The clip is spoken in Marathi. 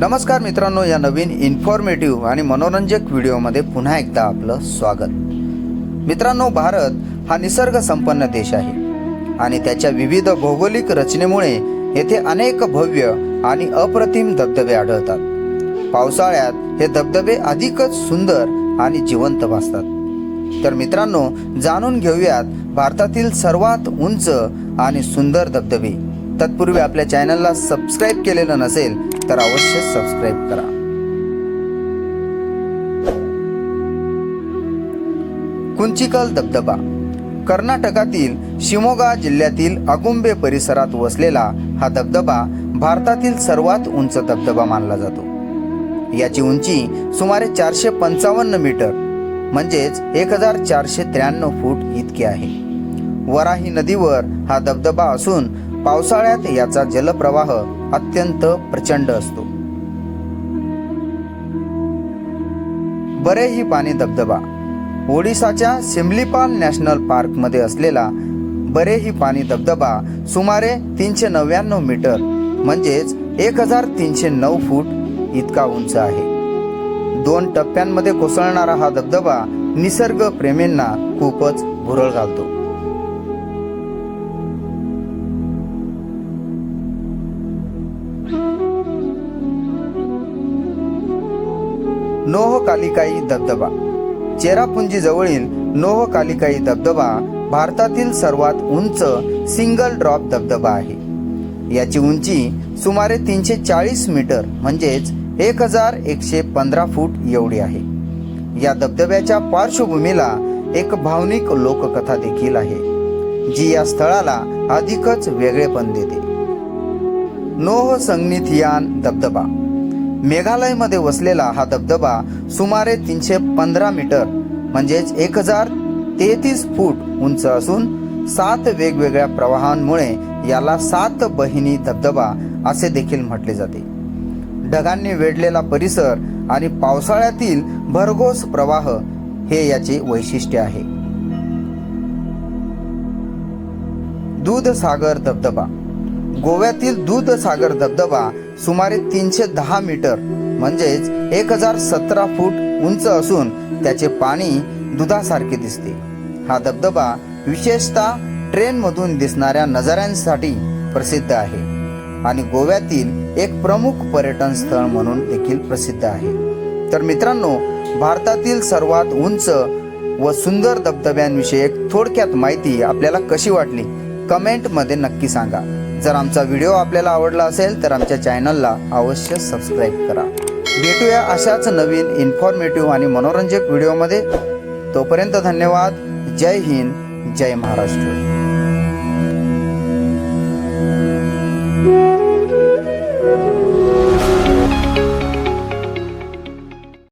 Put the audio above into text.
नमस्कार मित्रांनो या नवीन इन्फॉर्मेटिव्ह आणि मनोरंजक व्हिडिओमध्ये पुन्हा एकदा आपलं स्वागत. मित्रांनो भारत हा निसर्ग संपन्न देश आहे आणि त्याच्या विविध भौगोलिक रचनेमुळे येथे अनेक भव्य आणि अप्रतिम धबधबे आढळतात. पावसाळ्यात हे धबधबे अधिकच सुंदर आणि जिवंत भासतात तर मित्रांनो जाणून घेऊयात भारतातील सर्वात उंच आणि सुंदर धबधबे. तत्पूर्वी आपल्या चॅनलला सबस्क्राईब केलेलं नसेल तर अवश्य सबस्क्राईब करा. कुंचिकल धबधबा. कर्नाटकातील शिमोगा जिल्ह्यातील अगुंबे परिसरात वसलेला हा धबधबा भारतातील सर्वात उंच धबधबा मानला जातो. याची उंची सुमारे चारशे पंचावन्न मीटर म्हणजेच एक हजार चारशे त्र्याण्णव फूट इतकी आहे. वराही नदीवर हा धबधबा असून पावसाळ्यात याचा जलप्रवाह अत्यंत प्रचंड असतो. बरेही पाणी धबधबा. ओडिसाच्या सिमलीपाल नॅशनल पार्कमध्ये असलेला बरेही पाणी धबधबा सुमारे तीनशे नव्याण्णव मीटर म्हणजेच एक हजार तीनशे नऊ फूट इतका उंच आहे. दोन टप्प्यांमध्ये कोसळणारा हा धबधबा निसर्ग प्रेमींना खूपच भुरळ घालतो. नोह कालिकाई धबधबा चेरापुंजी जवळील नोह कालिकाई धबधबा भारतातील सर्वात उंच सिंगल ड्रॉप धबधबा आहे. याची उंची सुमारे तीनशे चाळीस मीटर म्हणजेच एक हजार एकशे पंधरा फूट एवढी आहे. या धबधब्याच्या पार्श्वभूमीला एक भावनिक लोककथा देखील आहे जी या स्थळाला अधिकच वेगळेपण देते. नोह संगनिथियान धबधबा मेघालयमध्ये वसलेला हा धबधबा सुमारे तीनशे पंधरा मीटर म्हणजेच एक हजार तेहतीस फूट उंच असून सात वेगवेगळ्या प्रवाहांमुळे याला सात बहिणी धबधबा असे देखील म्हटले जाते. ढगांनी वेढलेला परिसर आणि पावसाळ्यातील भरघोस प्रवाह हे याचे वैशिष्ट्य आहे. दूधसागर धबधबा. गोव्यातील दूधसागर धबधबा सुमारे तीनशे दहा मीटर म्हणजेच एक हजार सतरा फूट उंच असून त्याचे पाणी दुधासारखे दिसते. हा धबधबा विशेषतः ट्रेनमधून दिसणाऱ्या नजाऱ्यांसाठी प्रसिद्ध आहे आणि गोव्यातील एक प्रमुख पर्यटन स्थळ म्हणून देखील प्रसिद्ध आहे. तर मित्रांनो भारतातील सर्वात उंच व सुंदर धबधब्यांविषयी थोडक्यात माहिती आपल्याला कशी वाटली कमेंटमध्ये नक्की सांगा. जर आमचा व्हिडिओ आपल्याला आवडला असेल तर आमच्या चॅनलला अवश्य सबस्क्राईब करा. भेटूया अशाच नवीन इन्फॉर्मेटिव्ह आणि मनोरंजक व्हिडिओमध्ये. तोपर्यंत धन्यवाद. जय हिंद. जय महाराष्ट्र.